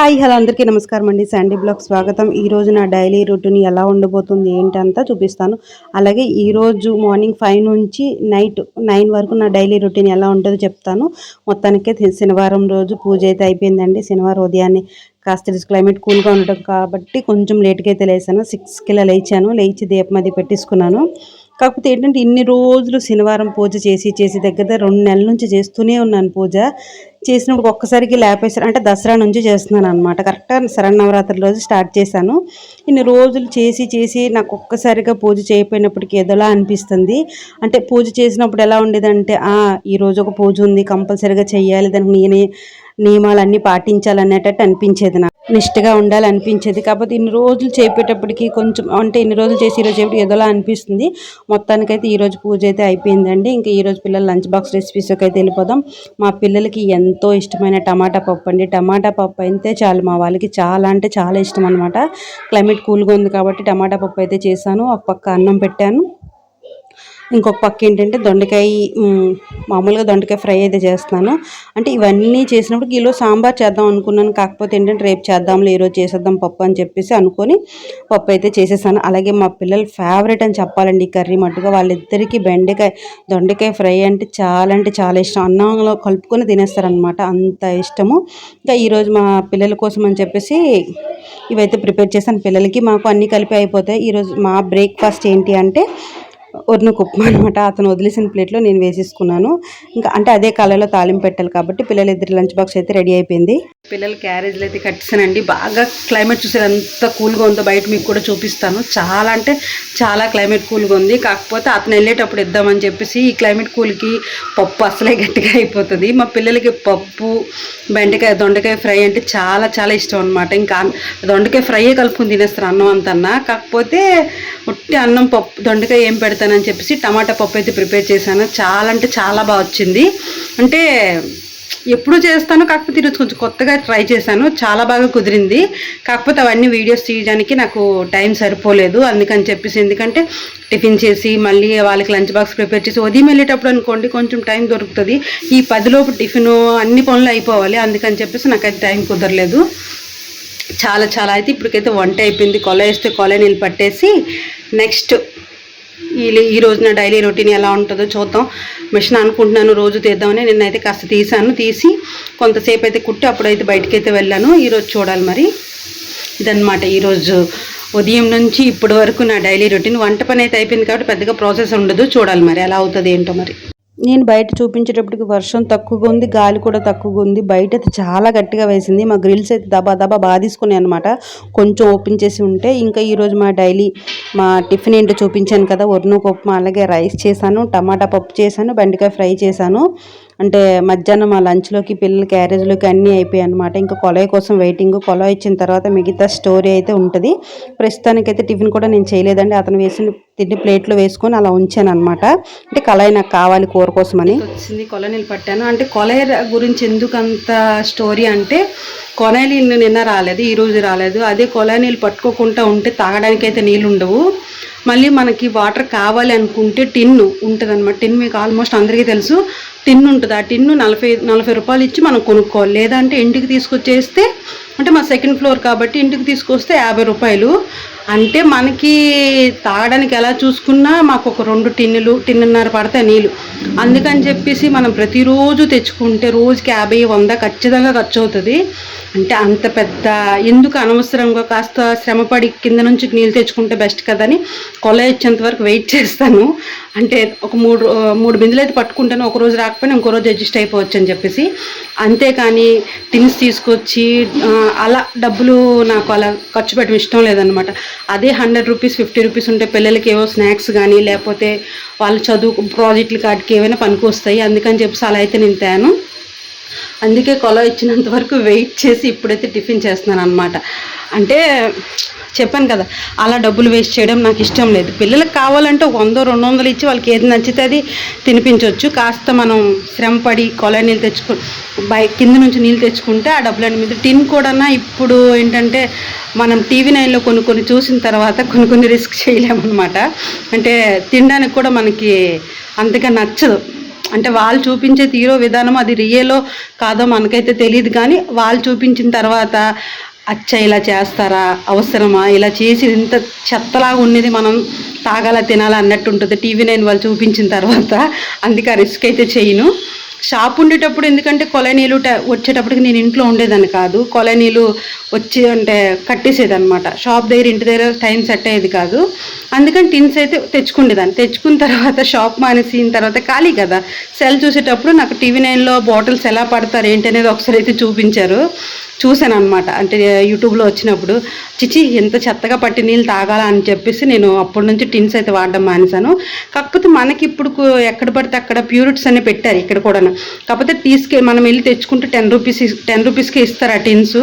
Hi hello అందరికీ నమస్కారం అండి. శాండీ బ్లాగ్ స్వాగతం. ఈ రోజు నా డైలీ రొటీన్ ఎలా ఉండబోతుంది ఏంటంతా చూపిస్తాను. అలాగే ఈరోజు మార్నింగ్ ఫైవ్ నుంచి నైట్ నైన్ వరకు నా డైలీ రొటీన్ ఎలా ఉంటుందో చెప్తాను. మొత్తానికి శనివారం రోజు పూజ అయితే అయిపోయిందండి. శనివారం ఉదయాన్నే కాస్త క్లైమేట్ కూల్గా ఉండటం కాబట్టి కొంచెం లేట్గా అయితే లేచాను సిక్స్కి ఇలా లేచాను. లేచి దీపం అది పెట్టేసుకున్నాను. కాకపోతే ఏంటంటే ఇన్ని రోజులు శనివారం పూజ చేసి చేసి దగ్గర దగ్గర రెండు నెలల నుంచి చేస్తూనే ఉన్నాను పూజ. చేసినప్పుడు ఒక్కసారికి లేపేసారు అంటే దసరా నుంచి చేస్తున్నాను అనమాట కరెక్ట్గా శరణవరాత్రి రోజు స్టార్ట్ చేశాను. ఇన్ని రోజులు చేసి చేసి నాకు ఒక్కసారిగా పూజ చేయకపోయినప్పటికీ ఏదోలా అనిపిస్తుంది. అంటే పూజ చేసినప్పుడు ఎలా ఉండేదంటే ఈరోజు ఒక పూజ ఉంది కంపల్సరీగా చేయాలి. దానికి నేనే నియమాలన్నీ పాటించాలనేటట్టు అనిపించేది నాకు. నిష్ఠగా ఉండాలనిపించేది. కాకపోతే ఇన్ని రోజులు చేపేటప్పటికి కొంచెం అంటే ఇన్ని రోజులు చేసి ఈరోజు చేపటి ఏదోలా అనిపిస్తుంది. మొత్తానికైతే ఈరోజు పూజ అయితే అయిపోయిందండి. ఇంకా ఈరోజు పిల్లల లంచ్ బాక్స్ రెసిపీస్కి అయితే వెళ్ళిపోదాం. మా పిల్లలకి ఎంతో ఇష్టమైన టమాటా పప్పు అండి. టమాటా పప్పు అయితే చాలు మా వాళ్ళకి చాలా అంటే చాలా ఇష్టం అనమాట క్లైమేట్ కూల్గా ఉంది కాబట్టి టమాటా పప్పు అయితే చేశాను. ఒక పక్క అన్నం పెట్టాను. ఇంకొక పక్క ఏంటంటే దొండకాయ మామూలుగా దొండకాయ ఫ్రై అయితే చేస్తున్నాను. అంటే ఇవన్నీ చేసినప్పుడు కిలో సాంబార్ చేద్దాం అనుకున్నాను. కాకపోతే ఏంటంటే రేపు చేద్దాంలే ఈరోజు చేసేద్దాం పప్పు అని చెప్పేసి అనుకొని పప్పు అయితే చేసేసాను. అలాగే మా పిల్లలు ఫేవరెట్ అని చెప్పాలండి ఈ కర్రీ మట్టుగా. వాళ్ళిద్దరికీ బెండకాయ దొండకాయ ఫ్రై అంటే చాలా అంటే చాలా ఇష్టం. అన్నంలో కలుపుకొని తినేస్తారనమాట అంత ఇష్టము. ఇంకా ఈరోజు మా పిల్లల కోసం అని చెప్పేసి ఇవైతే ప్రిపేర్ చేశాను. పిల్లలకి మాకు అన్నీ కలిపి అయిపోతాయి. ఈరోజు మా బ్రేక్ఫాస్ట్ ఏంటి అంటే ఒరినకు ఉప్మా అనమాట అతను వదిలేసిన ప్లేట్లో నేను వేసేసుకున్నాను. ఇంకా అంటే అదే కలర్లో తాలింపు పెట్టాలి కాబట్టి పిల్లలు ఇద్దరు లంచ్ బాక్స్ అయితే రెడీ అయిపోయింది. పిల్లలు క్యారేజ్లు అయితే కట్టిస్తానండి బాగా క్లైమేట్ చూసారు ఎంత కూల్గా ఉందో బయట మీకు కూడా చూపిస్తాను. చాలా అంటే చాలా క్లైమేట్ కూల్గా ఉంది. కాకపోతే అతను వెళ్ళేటప్పుడు ఇద్దామని చెప్పేసి ఈ క్లైమేట్ కూల్కి పప్పు అసలే గట్టిగా అయిపోతుంది. మా పిల్లలకి పప్పు బెండకాయ దొండకాయ ఫ్రై అంటే చాలా చాలా ఇష్టం అనమాట ఇంకా దొండకాయ ఫ్రై కలుపుకొని తినేస్తారు అన్నం అంతన్నా. కాకపోతే ఉట్టి అన్నం పప్పు దొండకాయ ఏం పెడతారు పెడతానని చెప్పేసి టమాటా పప్పు అయితే ప్రిపేర్ చేశాను. చాలా అంటే చాలా బాగా వచ్చింది. అంటే ఎప్పుడు చేస్తాను కాకపోతే ఈరోజు కొంచెం కొత్తగా ట్రై చేశాను. చాలా బాగా కుదిరింది. కాకపోతే అవన్నీ వీడియోస్ తీయడానికి నాకు టైం సరిపోలేదు. అందుకని చెప్పేసి ఎందుకంటే టిఫిన్ చేసి మళ్ళీ వాళ్ళకి లంచ్ బాక్స్ ప్రిపేర్ చేసి ఉదయం వెళ్ళేటప్పుడు అనుకోండి కొంచెం టైం దొరుకుతుంది. ఈ పదిలోపు టిఫిన్ అన్ని పనులు అయిపోవాలి. అందుకని చెప్పేసి నాకు టైం కుదరలేదు. చాలా చాలా. అయితే ఇప్పటికైతే వంట అయిపోయింది. కొల వేస్తే కొల నీళ్ళు పట్టేసి నెక్స్ట్ ఈ ఈ నా డైలీ రొటీన్ ఎలా ఉంటుందో చూద్దాం. మిషన్ అనుకుంటున్నాను రోజు తీద్దామని నిన్నైతే కాస్త తీసాను తీసి కొంతసేపు అయితే కుట్టి అప్పుడైతే బయటకైతే అయితే వెళ్ళాను ఈరోజు చూడాలి మరి. ఇదనమాట ఈరోజు ఉదయం నుంచి ఇప్పటి వరకు నా డైలీ రొటీన్. వంట పని అయితే అయిపోయింది కాబట్టి పెద్దగా ప్రాసెస్ ఉండదు. చూడాలి మరి ఎలా అవుతుంది ఏంటో మరి. నేను బయట చూపించేటప్పటికి వర్షం తక్కువగా ఉంది గాలి కూడా తక్కువగా ఉంది. బయట అయితే చాలా గట్టిగా వేసింది. మా గ్రిల్స్ అయితే దబా దబా బాగా అనమాట కొంచెం ఓపెన్ చేసి ఉంటే ఇంకా ఈరోజు మా డైలీ మా టిఫిన్ ఏంటో చూపించాను కదా వరుణ పప్పు అలాగే రైస్ చేశాను టమాటా పప్పు చేశాను బెండకాయ ఫ్రై చేశాను. అంటే మధ్యాహ్నం ఆ లంచ్లోకి పిల్లల క్యారేజ్లోకి అన్నీ అయిపోయాయి అనమాట ఇంకా కొలయ కోసం వెయిటింగ్ కొలాయి ఇచ్చిన తర్వాత మిగతా స్టోరీ అయితే ఉంటుంది. ప్రస్తుతానికైతే టిఫిన్ కూడా నేను చేయలేదండి. అతను వేసిన తిండి ప్లేట్లో వేసుకొని అలా ఉంచాను అనమాట అంటే కళాయి నాకు కావాలి కూర కోసం అని వచ్చింది కొలనీళ్ళు పట్టాను అంటే కొలయ గురించి ఎందుకు అంత స్టోరీ అంటే కొలనీళ్ళు నిన్న రాలేదు ఈరోజు రాలేదు. అదే కొలనీళ్ళు పట్టుకోకుండా ఉంటే తాగడానికి అయితే నీళ్ళు ఉండవు. మళ్ళీ మనకి వాటర్ కావాలి అనుకుంటే టిన్ను ఉంటుంది అనమాట టిన్ మీకు ఆల్మోస్ట్ అందరికీ తెలుసు. టిన్ ఉంటుంది. ఆ టిన్ను నలభై నలభై రూపాయలు ఇచ్చి మనం కొనుక్కోవాలి. లేదంటే ఇంటికి తీసుకొచ్చేస్తే అంటే మా సెకండ్ ఫ్లోర్ కాబట్టి ఇంటికి తీసుకొస్తే యాభై రూపాయలు. అంటే మనకి తాగడానికి ఎలా చూసుకున్నా మాకు ఒక రెండు టిన్నులు టిన్నున్నర పడతాయి నీళ్ళు. అందుకని చెప్పేసి మనం ప్రతిరోజు తెచ్చుకుంటే రోజుకి యాభై వంద ఖచ్చితంగా ఖర్చు అవుతుంది అంటే అంత పెద్ద ఎందుకు అనవసరంగా కాస్త శ్రమపడి కింద నుంచి నీళ్ళు తెచ్చుకుంటే బెస్ట్ కదని కొల ఇచ్చేంత వరకు వెయిట్ చేస్తాను. అంటే ఒక మూడు మూడు బిందులు అయితే పట్టుకుంటాను. ఒక రోజు రాకపోయినా ఇంకో రోజు అడ్జస్ట్ అయిపోవచ్చు అని చెప్పేసి. అంతేకాని టిన్స్ తీసుకొచ్చి అలా డబ్బులు నాకు అలా ఖర్చు పెట్టడం ఇష్టం లేదనమాట అదే హండ్రెడ్ రూపీస్ ఫిఫ్టీ రూపీస్ ఉంటే పిల్లలకి ఏవో స్నాక్స్ కానీ లేకపోతే వాళ్ళు చదువు ప్రాజెక్టుల కాటికి ఏమైనా పనికి వస్తాయి. అందుకని చెప్పేసి అలా అయితే నేను తేను. అందుకే కొల ఇచ్చినంత వరకు వెయిట్ చేసి ఇప్పుడైతే టిఫిన్ చేస్తున్నాను అనమాట అంటే చెప్పాను కదా అలా డబ్బులు వేస్ట్ చేయడం నాకు ఇష్టం లేదు. పిల్లలకు కావాలంటే వంద రెండు వందలు ఇచ్చి వాళ్ళకి ఏది నచ్చితే అది తినిపించవచ్చు కాస్త మనం శ్రమపడి కొల నీళ్ళు తెచ్చుకు బై కింద నుంచి నీళ్ళు తెచ్చుకుంటే ఆ డబ్బులు మీద. టిన్ కూడా ఇప్పుడు ఏంటంటే మనం టీవీ నైన్లో కొన్ని కొన్ని చూసిన తర్వాత కొన్ని కొన్ని రిస్క్ చేయలేమన్నమాట. అంటే తినడానికి కూడా మనకి అంతగా నచ్చదు. అంటే వాళ్ళు చూపించే తీరో విధానం అది రియలో కాదో మనకైతే తెలియదు కానీ వాళ్ళు చూపించిన తర్వాత అచ్చ ఇలా చేస్తారా? అవసరమా? ఇలా చేసి ఇంత చెత్తలాగా ఉన్నది మనం తాగాలా తినాలా అన్నట్టు ఉంటుంది టీవీ నైన్ వాళ్ళు చూపించిన తర్వాత అందుకే ఆ రిస్క్ అయితే చేయను. షాప్ ఉండేటప్పుడు ఎందుకంటే కొలనీలు వచ్చేటప్పటికి నేను ఇంట్లో ఉండేదాన్ని కాదు. కొలనీలు వచ్చి అంటే కట్టేసేదనమాట షాప్ దగ్గర ఇంటి దగ్గర టైం సెట్ అయ్యేది కాదు. అందుకని టిన్స్ అయితే తెచ్చుకునేదాన్ని తెచ్చుకున్న తర్వాత షాప్ మానేసిన తర్వాత ఖాళీ కదా. సెల్ చూసేటప్పుడు నాకు టీవీ నైన్లో బాటిల్స్ ఎలా పడతారు ఏంటి అనేది ఒకసారి అయితే చూపించారు. చూశాను అనమాట అంటే యూట్యూబ్లో వచ్చినప్పుడు చిచి ఎంత చెత్తగా పట్టి నీళ్ళు తాగాల? అని చెప్పేసి నేను అప్పటి నుంచి టిన్స్ అయితే వాడడం మానేశాను. కాకపోతే మనకి ఇప్పుడు ఎక్కడ పడితే అక్కడ ప్యూరిట్స్ అనే పెట్టారు ఇక్కడ కూడా కాకపోతే తీసుకెళ్ళి మనం వెళ్ళి తెచ్చుకుంటే టెన్ రూపీస్ టెన్ రూపీస్కి ఇస్తారు ఆ టిన్స్.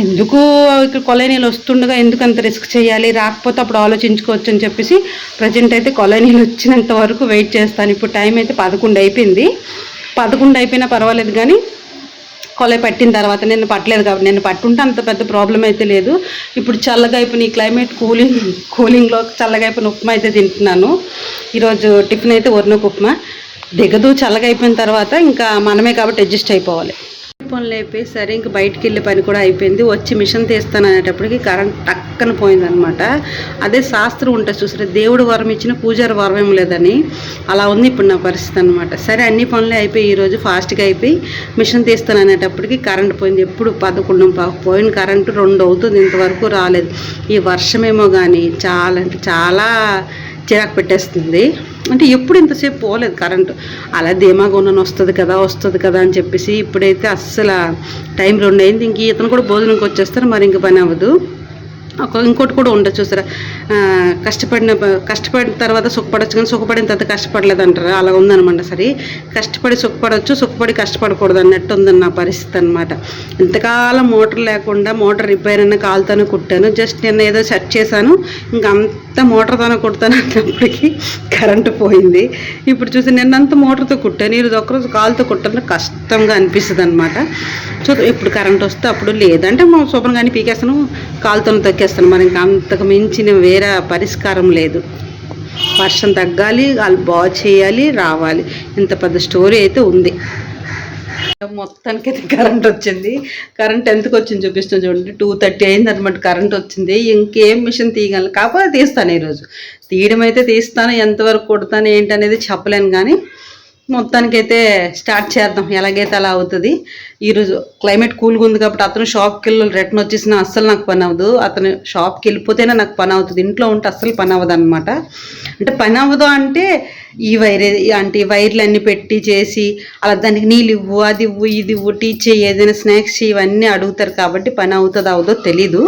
ఎందుకు ఇక్కడ కొలనీలు వస్తుండగా ఎందుకు అంత రిస్క్ చేయాలి? రాకపోతే అప్పుడు ఆలోచించుకోవచ్చు అని చెప్పేసి ప్రజెంట్ అయితే కొలనీలు వచ్చినంత వరకు వెయిట్ చేస్తాను. ఇప్పుడు టైం అయితే పదకొండు అయిపోయింది. పదకొండు అయిపోయినా పర్వాలేదు కానీ కొలై పట్టిన తర్వాత నేను పట్టలేదు కాబట్టి నేను పట్టుంటే అంత పెద్ద ప్రాబ్లం అయితే లేదు. ఇప్పుడు చల్లగా అయిపోయిన ఈ క్లైమేట్ కూలింగ్ కూలింగ్లో చల్లగా అయిపోయిన ఉప్మా అయితే తింటున్నాను. ఈరోజు టిఫిన్ అయితే వరినొక ఉప్మా. దిగదు చల్లగా అయిపోయిన తర్వాత ఇంకా మనమే కాబట్టి అడ్జస్ట్ అయిపోవాలి. పనులు అయిపోయి సరే ఇంక బయటికి వెళ్ళే పని కూడా అయిపోయింది. వచ్చి మిషన్ తీస్తాను అనేటప్పటికి కరెంట్ టక్కన పోయిందనమాట అదే శాస్త్రం ఉంటుంది చూసారా దేవుడు వరం ఇచ్చిన పూజారి వరం ఏం లేదని అలా ఉంది ఇప్పుడు నా పరిస్థితి అనమాట సరే అన్ని పనులు అయిపోయి ఈరోజు ఫాస్ట్గా అయిపోయి మిషన్ తీస్తాను అనేటప్పటికి కరెంట్ పోయింది. ఎప్పుడు పదకొండు పోయిన కరెంటు రెండు అవుతుంది ఇంతవరకు రాలేదు. ఈ వర్షమేమో కానీ చాలా అంటే చాలా చిరాకు పెట్టేస్తుంది. అంటే ఎప్పుడు ఇంతసేపు పోలేదు కరెంటు. అలా ధీమాగా వస్తుంది కదా వస్తుంది కదా అని చెప్పేసి ఇప్పుడైతే అస్సలు టైం రెండు అయింది ఇంక ఇతను కూడా భోజనంకి వచ్చేస్తారు మరి ఇంక పని అవ్వదు. ఒక ఇంకోటి కూడా ఉండొచ్చు చూసారా? కష్టపడిన కష్టపడిన తర్వాత సుఖపడొచ్చు కానీ సుఖపడిన తర్వాత కష్టపడలేదు అంటారు. అలా ఉందనమాట సరే. కష్టపడి సుఖపడవచ్చు సుఖపడి కష్టపడకూడదు అన్నట్టు ఉందని నా పరిస్థితి అనమాట ఇంతకాలం మోటార్ లేకుండా మోటార్ రిపేర్ అయిన కాలుతోనే కుట్టాను. జస్ట్ నిన్న ఏదో సెట్ చేశాను. ఇంకా అంత మోటార్తోనే కుడతాను అన్నప్పటికీ కరెంటు పోయింది. ఇప్పుడు చూసి నిన్నంత మోటార్తో కుట్టాను. ఈరోజు ఒకరోజు కాలుతో కుట్టాను కష్టంగా అనిపిస్తుంది అనమాట చూ ఇప్పుడు కరెంట్ వస్తే అప్పుడు లేదంటే మా శుభ్రంగా పీకేస్తాను. కాలుతో తొక్కి పెట్టేస్తున్నాం మరి ఇంకా అంతకు మించిన వేరే పరిష్కారం లేదు. వర్షం తగ్గాలి వాళ్ళు బాగు చేయాలి రావాలి. ఇంత పెద్ద స్టోరీ అయితే ఉంది. మొత్తానికి అయితే కరెంట్ వచ్చింది. కరెంట్ ఎంతకు వచ్చింది చూపిస్తుంది చూడండి. టూ థర్టీ అయింది అనమాట కరెంట్ వచ్చింది. ఇంకేం మిషన్ తీయగలను? కాకపోతే తీస్తాను ఈరోజు. తీయడం అయితే తీస్తాను. ఎంతవరకు కొడతాను ఏంటనేది చెప్పలేను కానీ మొత్తానికైతే స్టార్ట్ చేద్దాం. ఎలాగైతే అలా అవుతుంది. ఈరోజు క్లైమేట్ కూల్గా ఉంది కాబట్టి అతను షాప్కి వెళ్ళి రిటర్న్ వచ్చేసిన అస్సలు నాకు పని అవ్వదు. అతను షాప్కి వెళ్ళిపోతేనే నాకు పని అవుతుంది. ఇంట్లో ఉంటే అస్సలు పని అవ్వదు అనమాట అంటే పని అవ్వదు అంటే ఈ వైర్ అంటే వైర్లు అన్నీ పెట్టి చేసి అలా దానికి నీళ్ళు ఇవ్వు అది ఇవ్వు ఇది ఇవ్వు టీ చేయి ఏదైనా స్నాక్స్ ఇవన్నీ అడుగుతారు కాబట్టి పని అవుతుందో అవుదో తెలీదు.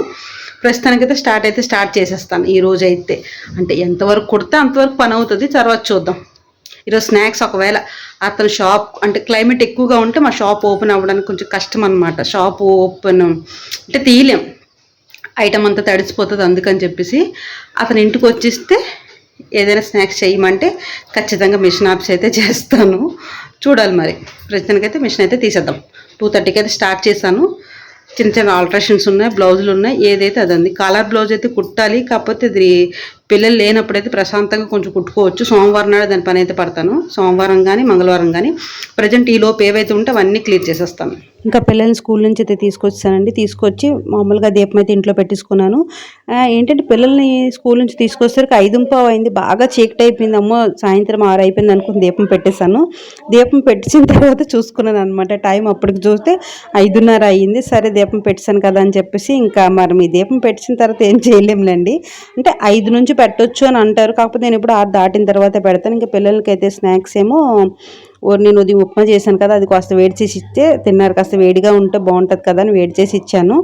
ప్రస్తుతానికైతే స్టార్ట్ అయితే స్టార్ట్ చేసేస్తాను. ఈ రోజు అయితే అంటే ఎంతవరకు కుడితే అంతవరకు పని అవుతుంది. తర్వాత చూద్దాం. ఈరోజు స్నాక్స్ ఒకవేళ అతను షాప్ అంటే క్లైమేట్ ఎక్కువగా ఉంటే మా షాప్ ఓపెన్ అవ్వడానికి కొంచెం కష్టం అనమాట షాప్ ఓపెన్ అంటే తీయలేం. ఐటమ్ అంతా తడిసిపోతుంది అందుకని చెప్పేసి అతను ఇంటికి వచ్చిస్తే ఏదైనా స్నాక్స్ చేయమంటే ఖచ్చితంగా మిషన్ ఆప్స్ అయితే చేస్తాను. చూడాలి మరి. ప్రస్తుతానికైతే మిషన్ అయితే తీసేద్దాం. టూ థర్టీకి అయితే స్టార్ట్ చేశాను. చిన్న చిన్న ఆల్ట్రేషన్స్ ఉన్నాయి బ్లౌజులు ఉన్నాయి ఏదైతే అదండి. కాలర్ బ్లౌజ్ అయితే కుట్టాలి కాకపోతే ఇది పిల్లలు లేనప్పుడైతే ప్రశాంతంగా కొంచెం కుట్టుకోవచ్చు. సోమవారం నాడు దాని పని అయితే పడతాను. సోమవారం కానీ మంగళవారం కానీ ప్రజెంట్ ఈ లోపు ఏవైతే ఉంటే అవన్నీ క్లియర్ చేసేస్తాను. ఇంకా పిల్లల్ని స్కూల్ నుంచి అయితే తీసుకొచ్చానండి. తీసుకొచ్చి మామూలుగా దీపం అయితే ఇంట్లో పెట్టించుకున్నాను ఏంటంటే పిల్లల్ని స్కూల్ నుంచి తీసుకొచ్చేసరికి ఐదు పావు అయింది. బాగా చీకటి అయిపోయింది. అమ్మో సాయంత్రం ఆరు అయిపోయింది అనుకుని దీపం పెట్టేశాను. దీపం పెట్టించిన తర్వాత చూసుకున్నాను అనమాట టైం అప్పటికి చూస్తే ఐదున్నర అయ్యింది సరే దీపం పెట్టాను కదా అని చెప్పేసి ఇంకా మరి మీ దీపం పెట్టిన తర్వాత ఏం చేయలేములేండి. అంటే ఐదు నుంచి పెట్టొచ్చు అని అంటారు. కాకపోతే నేను ఇప్పుడు ఆరు దాటిన తర్వాత పెడతాను. ఇంకా పిల్లలకి అయితే స్నాక్స్ ఏమో నేను ఉదయం ఉప్మా చేశాను కదా అది కాస్త వేడి చేసి ఇస్తే తిన్నారు. కాస్త వేడిగా ఉంటే బాగుంటుంది కదా అని వేడి చేసి ఇచ్చాను.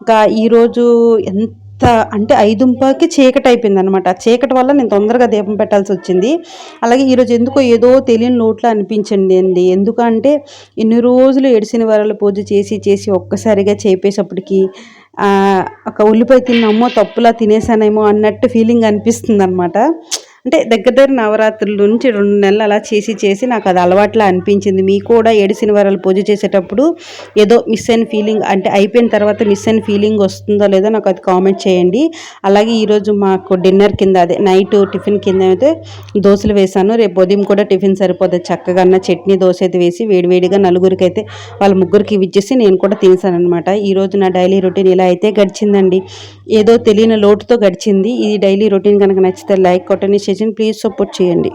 ఇంకా ఈరోజు ఎంత అంటే ఐదుంపకి చీకటి అయిపోయింది అనమాట చీకటి వల్ల నేను తొందరగా దీపం పెట్టాల్సి వచ్చింది. అలాగే ఈరోజు ఎందుకో ఏదో తెలియని లోట్లో అనిపించండి అండి. ఎందుకంటే ఎన్ని రోజులు ఏడిసిన వారాలు పూజ చేసి చేసి ఒక్కసారిగా చేపేసప్పటికి ఒక ఉల్లిపాయ తిన్నమ్మో తప్పులా తినేసానేమో అన్నట్టు ఫీలింగ్ అనిపిస్తుంది అనమాట అంటే దగ్గర దగ్గర నవరాత్రుల నుంచి రెండు నెలలు అలా చేసి చేసి నాకు అది అలవాట్లా అనిపించింది. మీకు కూడా ఏడు శనివారాలు పూజ చేసేటప్పుడు ఏదో మిస్ అయిన ఫీలింగ్ అంటే అయిపోయిన తర్వాత మిస్ అయిన ఫీలింగ్ వస్తుందో లేదో నాకు అది కామెంట్ చేయండి. అలాగే ఈరోజు మాకు డిన్నర్ కింద అదే నైట్ టిఫిన్ కింద అయితే దోశలు వేశాను. రేపు ఉదయం కూడా టిఫిన్ సరిపోతుంది చక్కగా అన్న చట్నీ దోశ అయితే వేసి వేడివేడిగా నలుగురికి అయితే వాళ్ళ ముగ్గురికి ఇచ్చేసి నేను కూడా తినేసాను అనమాట ఈరోజు నా డైలీ రొటీన్ ఇలా అయితే గడిచిందండి. ఏదో తెలియని లోటుతో గడిచింది. ఈ డైలీ రొటీన్ కనుక నచ్చితే లైక్ కొట్టండి. సెషన్ ప్లీజ్ సపోర్ట్ చేయండి.